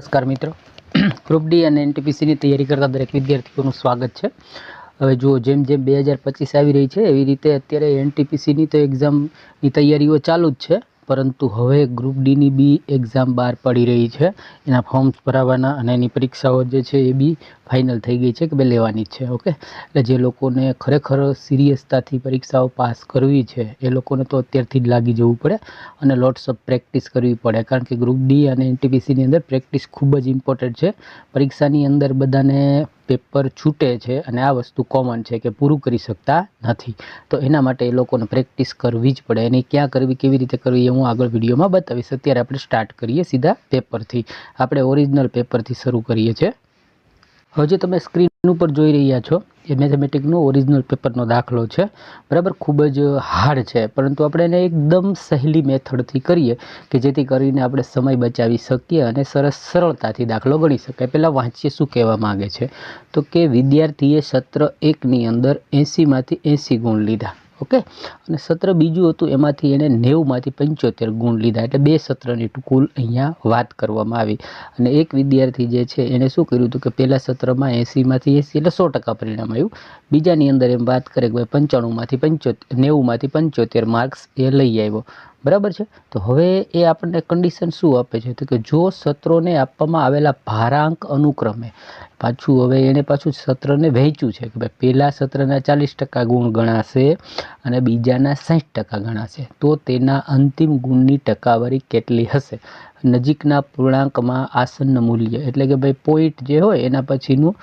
નમસ્કાર મિત્રો. Group D અને એનટીપીસીની તૈયારી કરતા દરેક વિદ્યાર્થીઓનું સ્વાગત છે. હવે જુઓ, જેમ જેમ બે હજાર પચીસ આવી રહી છે, એવી રીતે અત્યારે એનટીપીસીની તો એક્ઝામની તૈયારીઓ ચાલુ જ છે. પરંતુ હવે ગ્રુપ ડીની બી એક્ઝામ બહાર પડી રહી છે. એના ફોર્મ્સ ભરાવાના અને એની પરીક્ષાઓ જે છે એ બી ફાઇનલ થઈ ગઈ છે કે બે લેવાની છે ઓકે એટલે જે લોકોને ખરેખર સિરિયસતાથી પરીક્ષાઓ પાસ કરવી છે, એ લોકોને તો અત્યારથી જ લાગી જવું પડે અને લોટ્સ ઓફ પ્રેક્ટિસ કરવી પડે. કારણ કે ગ્રુપ ડી અને એનટીપીસીની અંદર પ્રેક્ટિસ ખૂબ જ ઇમ્પોર્ટન્ટ છે. પરીક્ષાની અંદર બધાને પેપર છૂટે છે અને આ વસ્તુ કોમન છે કે પૂરું કરી શકતા નથી. તો એના માટે એ લોકોને પ્રેક્ટિસ કરવી જ પડે. એની ક્યાં કરવી, કેવી રીતે કરવી એ હું આગળ વિડીયોમાં બતાવીશ. અત્યારે આપણે સ્ટાર્ટ કરીએ સીધા પેપરથી આપણે ઓરિજિનલ પેપરથી શરૂ કરીએ છીએ. હવે તમે સ્ક્રીન ઉપર જોઈ રહ્યા છો એ મેથેમેટિકનો ઓરિજિનલ પેપરનો દાખલો છે. બરાબર? ખૂબ જ હાર્ડ છે. પરંતુ આપણે એને એકદમ સહેલી મેથડથી કરીએ કે જેથી કરીને આપણે સમય બચાવી શકીએ અને સરસ સરળતાથી દાખલો ગણી શકાય. પહેલાં વાંચીએ શું કહેવા માગે છે? તો કે વિદ્યાર્થીએ સત્ર એકની અંદર એંસીમાંથી એંસી ગુણ લીધા. ઓકે? અને સત્ર બીજું હતું, એમાંથી એણે નેવુંમાંથી પંચોતેર ગુણ લીધા, એટલે બે સત્રની કુલ અહીંયા વાત કરવામાં આવી. અને એક વિદ્યાર્થી જે છે, એણે શું કર્યું હતું કે પહેલાં સત્રમાં એંસીમાંથી એંસી, એટલે સો ટકા પરિણામ આવ્યું. બીજાની અંદર એમ વાત કરે કે ભાઈ પંચાણુંમાંથી પંચોતેર, નેવુંમાંથી પંચોતેર માર્ક્સ એ લઈ આવ્યો. બરાબર છે? તો હવે એ આપણને કન્ડિશન શું આપે છે? તો કે જો સત્રોને આપવામાં આવેલા ભારાંક અનુક્રમે પાછું હવે એણે પાછું સત્રને વહેંચ્યું છે કે ભાઈ પહેલાં સત્રના ચાલીસ ટકા ગુણ ગણાશે અને બીજાના સાઠ ટકા ગણાશે. તો તેના અંતિમ ગુણની ટકાવારી કેટલી હશે? નજીકના પૂર્ણાંકમાં આસન્ન મૂલ્ય. એટલે કે ભાઈ પોઈન્ટ જે હોય એના પછીનું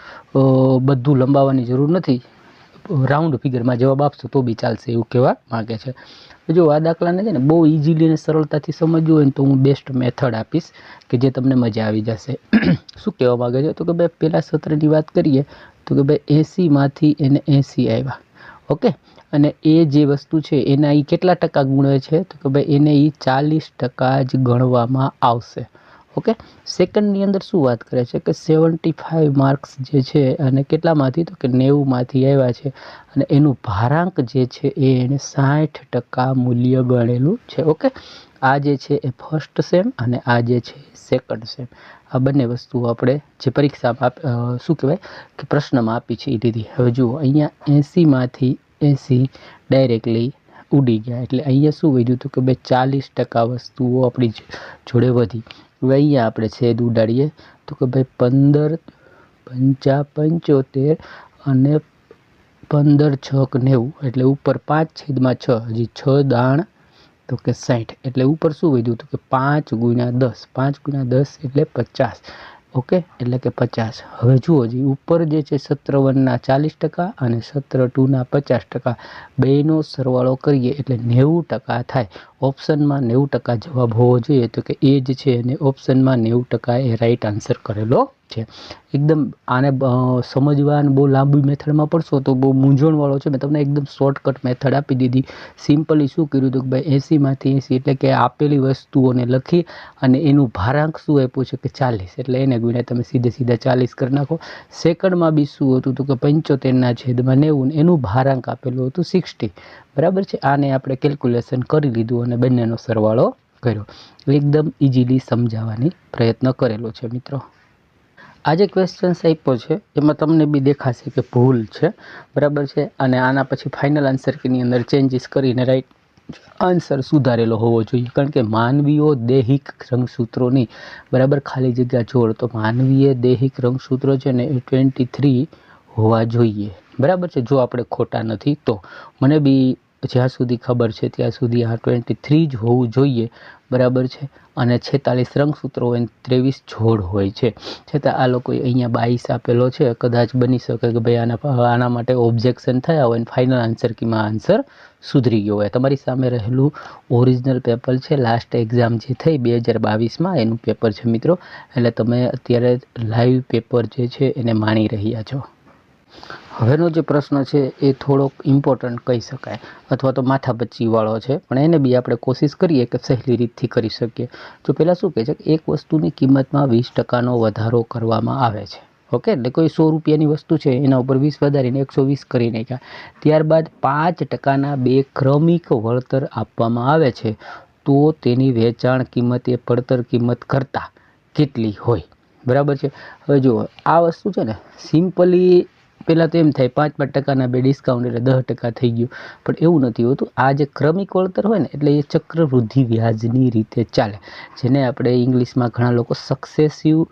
બધું લંબાવવાની જરૂર નથી. રાઉન્ડ ફિગરમાં જવાબ આપશો તો બી ચાલશે એવું કહેવા માગે છે. જો આ દાખલાને છે ને બહુ ઇઝીલી અને સરળતાથી સમજવું હોય તો હું બેસ્ટ મેથડ આપીશ કે જે તમને મજા આવી જશે. શું કહેવા માગે છે? તો કે ભાઈ પહેલાં સત્રની વાત કરીએ તો કે ભાઈ એંસીમાંથી એને એંસી આવ્યા ઓકે? અને એ જે વસ્તુ છે એના એ કેટલા ટકા ગુણે છે? તો કે ભાઈ એને એ ચાલીસ ટકા જ ગણવામાં આવશે. ઓકે? સેકન્ડની અંદર શું વાત કરે છે કે સેવન્ટી ફાઇવ માર્ક્સ જે છે અને કેટલામાંથી? તો કે નેવુંમાંથી આવ્યા છે. અને એનું ભારાંક જે છે એ એને સાઠ ટકા મૂલ્ય ગણેલું છે, ઓકે? આ જે છે એ ફર્સ્ટ સેમ અને આ જે છે સેકન્ડ સેમ. આ બંને વસ્તુઓ આપણે જે પરીક્ષામાં શું કહેવાય? કે પ્રશ્નમાં આપી છે એ લીધી હવે જુઓ, અહીંયા એંસીમાંથી એંસી ડાયરેક્ટલી ઉડી ગયા. એટલે અહીંયા શું વધ્યું હતું કે ભાઈ ચાલીસ ટકા વસ્તુઓ આપણી જોડે વધી. અહીંયા આપણે છેદ ઉડાડીએ તો કે ભાઈ પંદર, પંચા પંચોતેર અને પંદર છક નેવું, એટલે ઉપર પાંચ છેદમાં છ, હજી છ દાણ, તો કે સાઠ એટલે ઉપર શું વધ્યું? તો કે પાંચ ગુણ્યા દસ. પાંચ ગુણ્યા દસ એટલે પચાસ. ઓકે? એટલે કે પચાસ. હવે જુઓ જી, ઉપર જે છે સત્ર વનના ચાલીસ ટકા અને સત્ર ટુના પચાસ ટકા. બેનો સરવાળો કરીએ એટલે નેવું ટકા થાય. ઓપ્શનમાં નેવું ટકા જવાબ હોવો જોઈએ તો કે એ જ છે અને ઓપ્શનમાં નેવું ટકા એ રાઈટ આન્સર કરેલો છે. એકદમ આને સમજવા અને બહુ લાંબી મેથડમાં પડશો તો બહુ મૂંઝવણવાળો છે. મેં તમને એકદમ શોર્ટકટ મેથડ આપી દીધી. સિમ્પલી શું કર્યું હતું કે ભાઈ એંસીમાંથી એંસી એટલે કે આપેલી વસ્તુઓને લખી અને એનું ભારાંક શું આપ્યું છે કે ચાલીસ. એટલે એને ગુણ્યા તમે સીધે સીધા ચાલીસ કરી નાખો. સેકન્ડમાં બી શું હતું તો કે પંચોતેરના છેદમાં નેવું એનું ભારાંક આપેલું હતું સિક્સટી બરાબર છે? આને આપણે કેલ્ક્યુલેશન કરી લીધું અને બંનેનો સરવાળો કર્યો. એકદમ ઇઝીલી સમજાવવાની પ્રયત્ન કરેલો છે મિત્રો. આ જે ક્વેશ્ચન્સ આપ્યો છે, એમાં તમને બી દેખાશે કે ભૂલ છે. બરાબર છે? અને આના પછી ફાઇનલ આન્સર કીની અંદર ચેન્જીસ કરીને રાઈટ આન્સર સુધારેલો હોવો જોઈએ. કારણ કે માનવીઓ દૈહિક રંગસૂત્રોની બરાબર ખાલી જગ્યા જોડ, તો માનવીય દૈહિક રંગસૂત્રો છે ને એ ટ્વેન્ટી થ્રી હોવા જોઈએ. બરાબર છે? જો આપણે ખોટા નથી, તો. મને બી જ્યાં સુધી ખબર છે, ત્યાં સુધી આ ટ્વેન્ટી થ્રી જ હોવું જોઈએ. બરાબર છે? અને છેતાલીસ રંગસૂત્રો હોય ત્રેવીસ જોડ હોય છે. છતાં આ લોકોએ અહીંયા બાઈસ આપેલો છે. કદાચ બની શકે કે ભાઈ આના આના માટે ઓબ્જેક્શન થયા હોય અને ફાઇનલ આન્સર કીમાં આન્સર સુધરી ગયો હોય. તમારી સામે રહેલું ઓરિજિનલ પેપર છે લાસ્ટ એક્ઝામ જે થઈ બે હજાર બાવીસમાં, એનું પેપર છે મિત્રો. એટલે તમે અત્યારે લાઈવ પેપર જે છે, એને માણી રહ્યા છો. હવેનો જે પ્રશ્ન છે એ થોડોક ઇમ્પોર્ટન્ટ કહી શકાય. અથવા તો માથાપચ્ચીવાળો છે. પણ એને બી આપણે કોશિશ કરીએ કે સહેલી રીતથી કરી શકીએ. તો પહેલાં શું કહે છે કે એક વસ્તુની કિંમતમાં વીસ ટકાનો વધારો કરવામાં આવે છે. ઓકે? એટલે કોઈ સો રૂપિયાની વસ્તુ છે, એના ઉપર વીસ વધારીને એકસો વીસ કરી નાખ્યા. ત્યારબાદ પાંચ ટકાના બે ક્રમિક વળતર આપવામાં આવે છે. તો તેની વેચાણ કિંમત એ પડતર કિંમત કરતાં કેટલી હોય? બરાબર છે? હવે જુઓ, આ વસ્તુ છે ને, સિમ્પલી પહેલાં તો એમ થાય પાંચ પાંચ ટકાના બે ડિસ્કાઉન્ટ એટલે દસ ટકા થઈ ગયું. પણ એવું નથી હોતું. આ જે ક્રમિક વળતર હોય ને, એટલે એ ચક્રવૃદ્ધિ વ્યાજની રીતે ચાલે. જેને આપણે ઇંગ્લિશમાં ઘણા લોકો સક્સેસિવ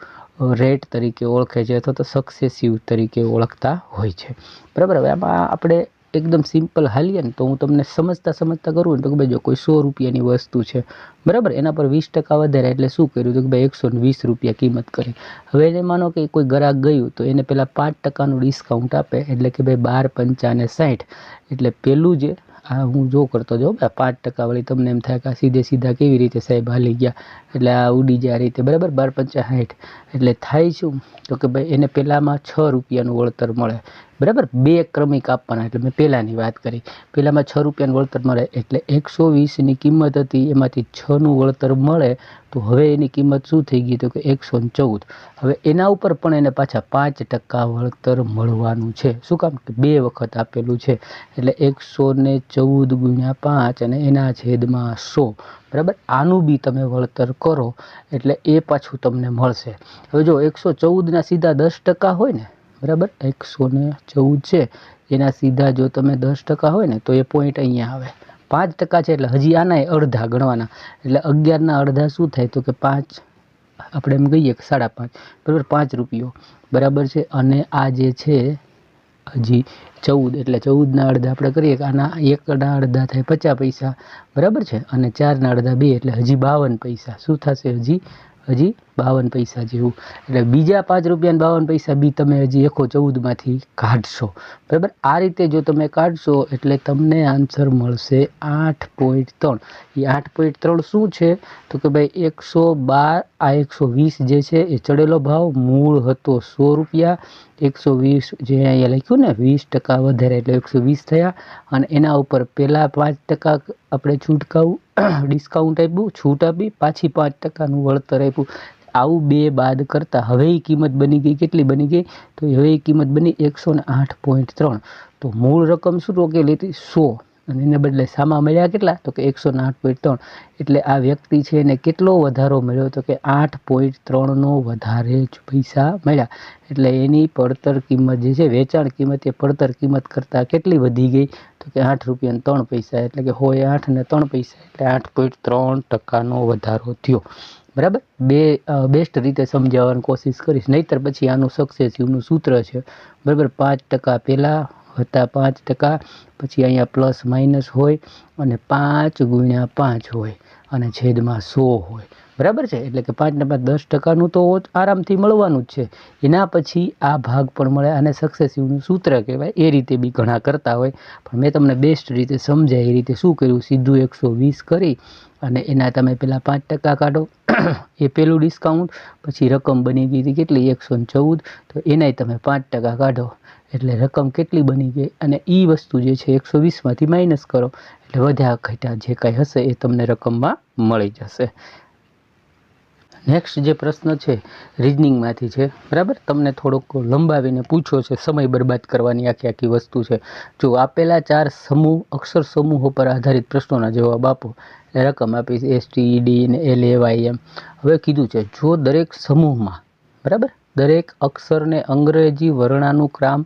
રેટ તરીકે ઓળખે છે અથવા તો સક્સેસિવ તરીકે ઓળખતા હોય છે. બરાબર? હવે આમાં આપણે એકદમ સિમ્પલ હાલીએ ને તો હું તમને સમજતા સમજતા કરું ને તો કે ભાઈ જો કોઈ સો રૂપિયાની વસ્તુ છે, બરાબર? એના પર વીસ ટકા વધારે એટલે શું કર્યું તો કે ભાઈ એકસો વીસ રૂપિયા કિંમત કરી. હવે એને માનો કે કોઈ ગ્રાહક ગયું તો એને પહેલાં પાંચ ટકાનું ડિસ્કાઉન્ટ આપે એટલે કે ભાઈ બાર પંચાને સાઠ એટલે પેલું જે, આ હું જો કરતો જાઉં પાંચ ટકા વળી તમને એમ થાય કે સીધે સીધા કેવી રીતે સાહેબ હાલી ગયા? એટલે આ ઉડી જાય રીતે, બરાબર? બાર પંચા સાઠ એટલે થાય શું? તો કે ભાઈ એને પહેલાંમાં છ રૂપિયાનું વળતર મળે. બરાબર? બે ક્રમિક આપવાના. એટલે મેં પહેલાંની વાત કરી. પહેલાંમાં છ રૂપિયાનું વળતર મળે. એટલે એકસો વીસની કિંમત હતી. એમાંથી છનું વળતર મળે. તો હવે એની કિંમત શું થઈ ગઈ? તો કે એકસો ચૌદ. હવે એના ઉપર પણ એને પાછા પાંચ ટકા વળતર મળવાનું છે. શું કામ? કે બે વખત આપેલું છે. એટલે એકસો ને ચૌદ ગુણ્યા પાંચ અને એના છેદમાં સો. બરાબર? આનું બી તમે વળતર કરો, એટલે એ પાછું તમને મળશે. હવે જો એકસો ચૌદના સીધા દસ ટકા હોય ને, બરાબર? એકસો ચૌદ છે, એના સીધા જો તમે દસ ટકા હોય ને, તો એ પોઈન્ટ અહીંયા આવે. પાંચ ટકા છે એટલે હજી આના અડધા ગણવાના. એટલે અગિયારના અડધા શું થાય તો કે પાંચ, આપણે એમ કહીએ કે સાડા પાંચ, બરાબર? પાંચ રૂપિયો. બરાબર છે? અને આ જે છે હજી ચૌદ, એટલે ચૌદના અડધા આપણે કરીએ કે આના એકના અડધા થાય પચાસ પૈસા, બરાબર છે? અને ચારના અડધા બે, એટલે હજી બાવન પૈસા. શું થશે હજી? હજી બાવન પૈસા જેવું. એટલે બીજા પાંચ રૂપિયા બાવન પૈસા બી તમે હજી એકો ચૌદમાંથી કાઢશો. બરાબર? આ રીતે જો તમે કાઢશો એટલે તમને આન્સર મળશે આઠ પોઈન્ટ ત્રણ. એ આઠ પોઈન્ટ ત્રણ શું છે? તો કે ભાઈ એકસો બાર, આ એકસો વીસ જે છે એ ચડેલો ભાવ મૂળ હતો સો રૂપિયા. એકસો વીસ જે અહીંયા લખ્યું ને, વીસ ટકા વધારે એટલે એકસો વીસ થયા. અને એના ઉપર પહેલાં પાંચ ટકા આપણે છૂટકાવું ડિસ્કાઉન્ટ આપ્યું, છૂટ આપી, પાછી પાંચ ટકાનું વળતર આપ્યું. આવું બે બાદ કરતાં હવે એ કિંમત બની ગઈ, કેટલી બની ગઈ? તો હવે એ કિંમત બની એકસો આઠ પોઈન્ટ ત્રણ. તો મૂળ રકમ શું રોકેલી હતી સો. અને એને બદલે સામા મળ્યા કેટલા? તો કે એકસો આઠ પોઈન્ટ ત્રણ. એટલે આ વ્યક્તિ છે એને કેટલો વધારો મળ્યો? તો કે આઠ પોઈન્ટ ત્રણનો વધારે જ પૈસા મળ્યા. એટલે એની પડતર કિંમત જે છે, વેચાણ કિંમત, એ પડતર કિંમત કરતાં કેટલી વધી ગઈ? તો કે આઠ રૂપિયા ત્રણ પૈસા. એટલે કે હોય આઠ ને ત્રણ પૈસા. એટલે આઠ પોઈન્ટ ત્રણ ટકાનો વધારો થયો. બરાબર? બે બેસ્ટ રીતે સમજાવવાની કોશિશ કરીશ. નહીંતર પછી આનું સક્સેસિવનું સૂત્ર છે. બરાબર? પાંચ ટકા પહેલાં હતા પાંચ ટકા, પછી અહીંયા પ્લસ માઇનસ હોય અને પાંચ ગુણ્યા પાંચ હોય અને છેદમાં સો હોય. બરાબર છે? એટલે કે પાંચ નંબર દસ ટકાનું તો આરામથી મળવાનું જ છે. એના પછી આ ભાગ પણ મળે અને સક્સેસિવનું સૂત્ર કહેવાય. એ રીતે બી ઘણા કરતા હોય. પણ મેં તમને બેસ્ટ રીતે સમજાય એ રીતે શું કર્યું? સીધું એકસો વીસ કરી અને એના તમે પહેલાં પાંચ ટકા કાઢો. એ પહેલું ડિસ્કાઉન્ટ પછી રકમ બની ગઈ હતી કેટલી? એકસો ચૌદ. તો એનાય તમે પાંચ ટકા કાઢો. એટલે રકમ કેટલી બની ગઈ? અને એ વસ્તુ જે છે એકસો વીસમાંથી માઇનસ કરો. એટલે વધ્યા ઘટ્યા જે કાંઈ હશે એ તમને રકમમાં મળી જશે. નેક્સ્ટ જે પ્રશ્ન છે રિઝનિંગમાંથી છે, બરાબર? તમને થોડોક લંબાવીને પૂછો છે, સમય બરબાદ કરવાની આખી આખી વસ્તુ છે. જો આપેલા ચાર સમૂહ, અક્ષર સમૂહો પર આધારિત પ્રશ્નોના જવાબ આપો. રકમ આપી છે ડી ને એલ એ વાય એમ હવે કીધું છે, જો દરેક સમૂહમાં, બરાબર? દરેક અક્ષરને અંગ્રેજી વર્ણાનુક્રમ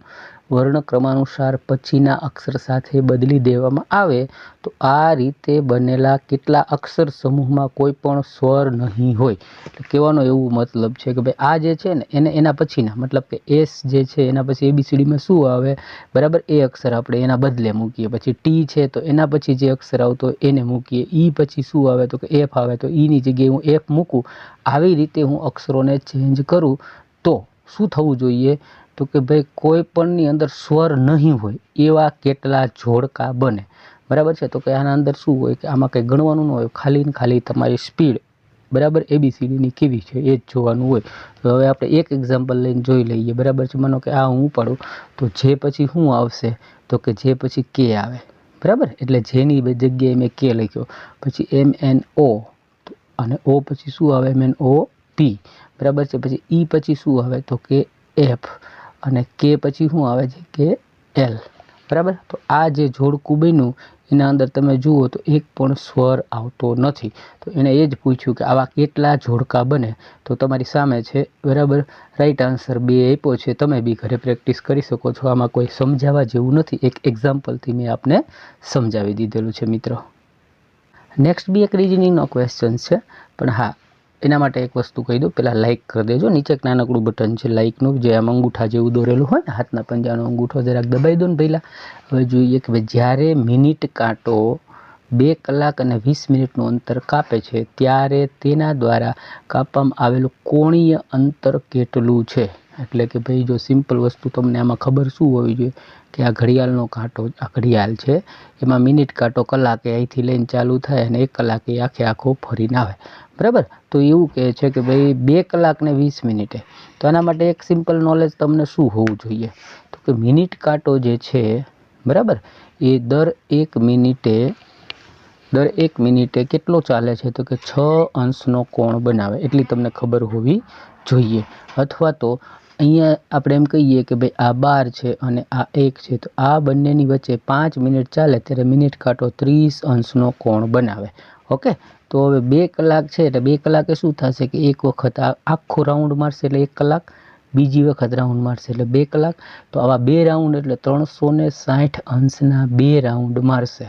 વર્ણક્રમાનુસાર પછીના અક્ષર સાથે બદલી દેવામાં આવે તો આ રીતે બનેલા કેટલા અક્ષર સમૂહમાં કોઈ પણ સ્વર નહીં હોય. એટલે કહેવાનો એવું મતલબ છે કે ભાઈ આ જે છે ને એને એના પછીના, મતલબ કે એસ જે છે એના પછી એબીસીડીમાં શું આવે? બરાબર એ અક્ષર આપણે એના બદલે મૂકીએ. પછી ટી છે તો એના પછી જે અક્ષર આવતો એને મૂકીએ. ઈ પછી શું આવે તો કે એફ આવે તો ઈની જગ્યાએ હું એફ મૂકું. આવી રીતે હું અક્ષરોને ચેન્જ કરું તો શું થવું જોઈએ? તો કે ભાઈ કોઈ પણની અંદર સ્વર નહીં હોય, એવા કેટલા જોડકા બને. બરાબર છે? તો કે આના અંદર શું હોય કે આમાં કંઈ ગણવાનું ન હોય, ખાલી ને ખાલી તમારી સ્પીડ, બરાબર? એબીસીડીની કેવી છે? એ જ જોવાનું હોય. તો હવે આપણે એક એક્ઝામ્પલ લઈને જોઈ લઈએ. બરાબર છે? માનો કે આ હું પાડું તો જે પછી શું આવશે, તો કે જે પછી કે આવે. બરાબર? એટલે જેની જગ્યાએ મેં કે લખ્યો. પછી એમ એન ઓ અને ઓ પછી શું આવે? એમ એન ઓ પી બરાબર છે? પછી ઈ પછી શું આવે? તો કે એફ અને કે પછી શું આવે છે કે એલ બરાબર? તો આ જે જોડકું બન્યું, એના અંદર તમે જુઓ તો એક પણ સ્વર આવતો નથી. તો એણે એ જ પૂછ્યું કે આવા કેટલા જોડકા બને? તો તમારી સામે છે, બરાબર? રાઈટ આન્સર બે આપ્યો છે. તમે બી ઘરે પ્રેક્ટિસ કરી શકો છો. આમાં કોઈ સમજાવવા જેવું નથી. એક એક્ઝામ્પલથી મેં આપને સમજાવી દીધેલું છે, મિત્રો. નેક્સ્ટ બી એક રિઝનિંગનો ક્વેશ્ચન છે. પણ હા એના માટે એક વસ્તુ કહી દઉં. પહેલાં લાઇક કરી દેજો. નીચે એક નાનકડું બટન છે લાઇકનું જે આમ અંગૂઠા જેવું દોરેલું હોય ને, હાથના પંજાનો અંગૂઠો જરાક દબાઈ દો ને પહેલાં. હવે જોઈએ કે જ્યારે મિનિટ કાંટો બે કલાક અને વીસ મિનિટનું અંતર કાપે છે, ત્યારે તેના દ્વારા કાપવામાં આવેલું કોણીય અંતર કેટલું છે? એટલે કે ભાઈ જો સિમ્પલ વસ્તુ તમને આમાં ખબર શું હોવી જોઈએ? કે આ ઘડિયાળનો કાંટો, આ ઘડિયાળ છે, એમાં મિનિટ કાંટો કલાકે અહીંથી લઈને ચાલુ થાય અને એક કલાકે આખે આખો ફરીને આવે. બરાબર? તો એવું કહે છે કે ભાઈ બે કલાક ને વીસ મિનિટે. તો આના માટે એક સિમ્પલ નોલેજ તમને શું હોવું જોઈએ? તો કે મિનિટ કાંટો જે છે, બરાબર? એ દર એક મિનિટે, દર એક મિનિટે કેટલો ચાલે છે? તો કે છ અંશનો કોણ બનાવે? એટલી તમને ખબર હોવી જોઈએ. અથવા તો અહીંયા આપણે એમ કહીએ કે ભાઈ આ બાર છે અને આ એક છે. તો આ બંનેની વચ્ચે પાંચ મિનિટ ચાલે ત્યારે મિનિટ કાંટો ત્રીસ અંશનો કોણ બનાવે. ઓકે? તો હવે બે કલાક છે એટલે બે કલાકે શું થશે કે એક વખત આ આખો રાઉન્ડ મારશે એટલે એક કલાક, બીજી વખત રાઉન્ડ મારશે એટલે બે કલાક. તો આવા બે રાઉન્ડ એટલે ત્રણસો ને સાઠ અંશના બે રાઉન્ડ મારશે.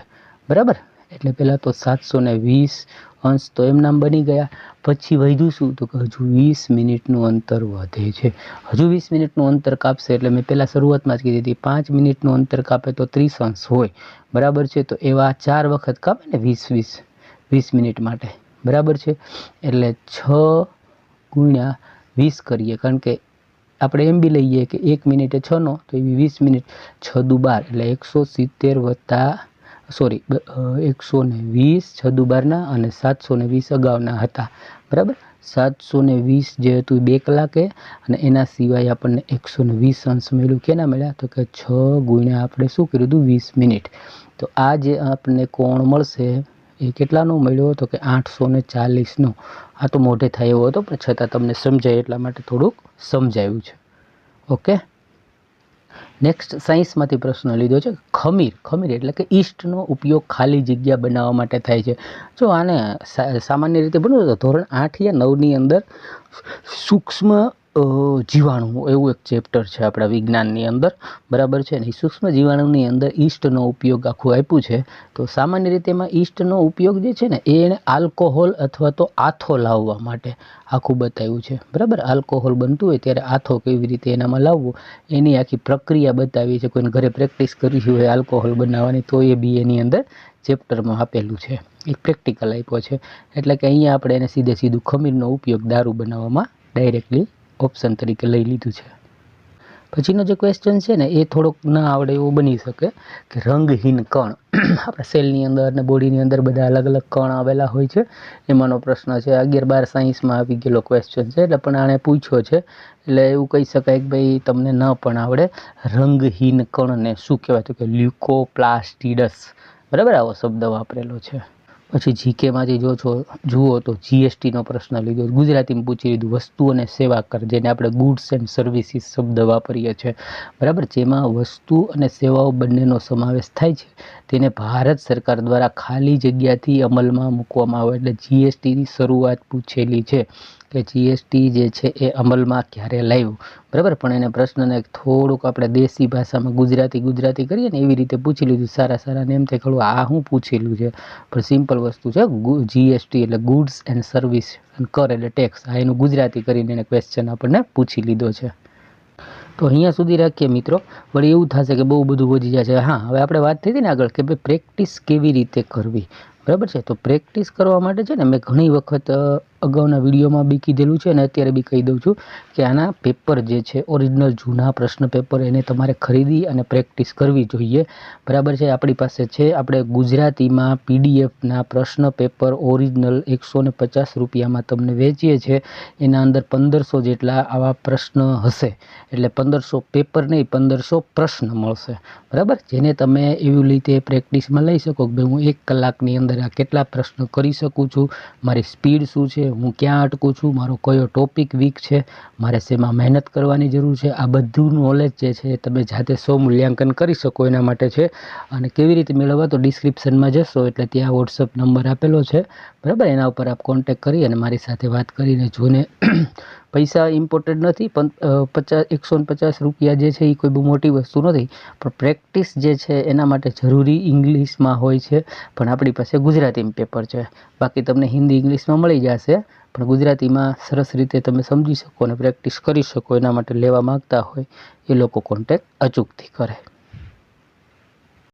બરાબર? એટલે પહેલાં તો સાતસો વીસ અંશ તો એમનામ બની ગયા. પછી વધ્યું શું? તો કે હજુ વીસ મિનિટનું અંતર વધે છે. હજુ વીસ મિનિટનું અંતર કાપશે એટલે મેં પહેલાં શરૂઆતમાં જ કીધી હતી, પાંચ મિનિટનું અંતર કાપે તો ત્રીસ અંશ હોય. બરાબર છે? તો એવા ચાર વખત કાપે ને વીસ વીસ વીસ મિનિટ માટે. બરાબર છે? એટલે છ ગુણ્યા વીસ કરીએ. કારણ કે આપણે એમ બી લઈએ કે એક મિનિટે છનો, તો એવી વીસ મિનિટ. છ દુ બાર એટલે એકસો સિત્તેર વત્તા સોરી એકસો ને વીસ છ દુ બારના અને સાતસો ને વીસ અગાઉના હતા. બરાબર? સાતસો ને વીસ જે હતું બે કલાકે અને એના સિવાય આપણને એકસો ને વીસ અંશ મળ્યું. કેના મળ્યા? તો કે છ ગુણ્યા આપણે શું કર્યું હતું? વીસ મિનિટ. તો આ જે આપણને કોણ મળશે એ કેટલાનો મળ્યો હતો? કે આઠસો ને ચાલીસનો. આ તો મોઢે થાય એવો હતો, પણ છતાં તમને સમજાય એટલા માટે થોડુંક સમજાયું છે. ઓકે? નેક્સ્ટ સાયન્સમાંથી પ્રશ્ન લીધો છે. ખમીર. ખમીર એટલે કે ઈસ્ટનો ઉપયોગ ખાલી જગ્યા બનાવવા માટે થાય છે. જો આને સામાન્ય રીતે બનવું તો ધોરણ આઠ યા નવની અંદર સૂક્ષ્મ જીવાણુ એવું એક ચેપ્ટર છે આપણા વિજ્ઞાનની અંદર. બરાબર છે ને? સૂક્ષ્મ જીવાણુની અંદર ઈસ્ટનો ઉપયોગ આખું આપ્યું છે. તો સામાન્ય રીતે એમાં ઈસ્ટનો ઉપયોગ જે છે ને, એ એણે આલ્કોહોલ અથવા તો આથો લાવવા માટે આખું બતાવ્યું છે. બરાબર? આલ્કોહોલ બનતું હોય ત્યારે આથો કેવી રીતે એનામાં લાવવો? એની આખી પ્રક્રિયા બતાવી છે, કોઈને ઘરે પ્રેક્ટિસ કરી હોય આલ્કોહોલ બનાવવાની, તો એ બી એની અંદર ચેપ્ટરમાં આપેલું છે. એક પ્રેક્ટિકલ આપ્યો છે. એટલે કે અહીંયા આપણે એને સીધે સીધું ખમીરનો ઉપયોગ દારૂ બનાવવામાં ડાયરેક્ટલી ઓપ્શન તરીકે લઈ લીધું છે. પછીનો જે ક્વેશ્ચન છે ને, એ થોડોક ના આવડે એવું બની શકે કે રંગહીન કણ, આપણા સેલની અંદર ને બોડીની અંદર બધા અલગ અલગ કણ આવેલા હોય છે. એમાંનો પ્રશ્ન છે અગિયાર બાર સાયન્સમાં આવી ગયેલો ક્વેશ્ચન છે, એટલે પણ આણે પૂછ્યો છે. એટલે એવું કહી શકાય કે ભાઈ, તમને ન પણ આવડે. રંગહીન કણને શું કહેવાય? તો કે લ્યુકોપ્લાસ્ટિડસ. બરાબર? આવો શબ્દ વાપરેલો છે. પછી જીકેમાંથી જો છો, જુઓ તો જીએસટીનો પ્રશ્ન લીધો. ગુજરાતીમાં પૂછી લીધું, વસ્તુ અને સેવા કર, જેને આપણે ગુડ્સ એન્ડ સર્વિસીસ શબ્દ વાપરીએ છીએ. બરાબર? જેમાં વસ્તુ અને સેવાઓ બંનેનો સમાવેશ થાય છે. તેને ભારત સરકાર દ્વારા ખાલી જગ્યાથી અમલમાં મૂકવામાં આવે. એટલે જીએસટીની શરૂઆત પૂછેલી છે. કે જીએસટી જે છે એ અમલમાં ક્યારે લાવ્યું? બરાબર? પણ એને પ્રશ્નને થોડુંક આપણે દેશી ભાષામાં ગુજરાતી ગુજરાતી કરીએ ને એવી રીતે પૂછી લીધું. સારા સારા ને એમ થાય ખરું આ હું પૂછેલું છે? પણ સિમ્પલ વસ્તુ છે જીએસટી એટલે ગુડ્સ એન્ડ સર્વિસ અને કર એટલે ટેક્સ આ એનું ગુજરાતી કરીને એને ક્વેશ્ચન આપણને પૂછી લીધો છે. તો અહીંયા સુધી રાખીએ મિત્રો. વળી એવું થશે કે બહુ બધું વધી જશે. હા, હવે આપણે વાત થઈ હતી ને આગળ કે ભાઈ પ્રેક્ટિસ કેવી રીતે કરવી? બરાબર છે? તો પ્રેક્ટિસ કરવા માટે છે ને મેં ઘણી વખત અગાઉના વિડીયોમાં બી કીધેલું છે અને અત્યારે બી કહી દઉં છું કે આના પેપર જે છે ઓરિજિનલ જૂના પ્રશ્ન પેપર એને તમારે ખરીદી અને પ્રેક્ટિસ કરવી જોઈએ. બરાબર છે, આપણી પાસે છે, આપણે ગુજરાતીમાં પીડીએફના પ્રશ્ન પેપર ઓરિજિનલ એકસો ને પચાસ રૂપિયામાં તમને વેચીએ છીએ એના અંદર પંદરસો જેટલા આવા પ્રશ્ન હશે. એટલે પંદરસો પેપર નહીં, પંદરસો પ્રશ્ન મળશે. બરાબર? જેને તમે એવી રીતે પ્રેક્ટિસમાં લઈ શકો કે ભાઈ હું એક કલાકની અંદર આ કેટલા પ્રશ્ન કરી શકું છું? મારી સ્પીડ શું છે? હું ક્યાં અટકું છું? મારો કયો ટોપિક વીક છે? મારે શેમાં મહેનત કરવાની જરૂર છે? આ બધું નોલેજ જે છે તમે જાતે સ્વ મૂલ્યાંકન કરી શકો એના માટે છે. અને કેવી રીતે મેળવવા? તો ડિસ્ક્રિપ્શનમાં જશો. એટલે ત્યાં વોટ્સઅપ નંબર આપેલો છે. બરાબર? એના ઉપર આપ કોન્ટેક કરી અને મારી સાથે વાત કરીને જોને પૈસા ઇમ્પોર્ટન્ટ નથી, પણ પચાસ, એકસો પચાસ રૂપિયા જે છે એ કોઈ બહુ મોટી વસ્તુ નથી. પણ પ્રેક્ટિસ જે છે એના માટે જરૂરી ઇંગ્લિશમાં હોય છે, પણ આપણી પાસે ગુજરાતીમાં પેપર છે. બાકી તમને હિન્દી ઇંગ્લિશમાં મળી જશે, પણ ગુજરાતીમાં સરસ રીતે તમે સમજી શકો અને પ્રેક્ટિસ કરી શકો એના માટે લેવા માગતા હોય એ લોકો કોન્ટેક અચૂકથી કરે.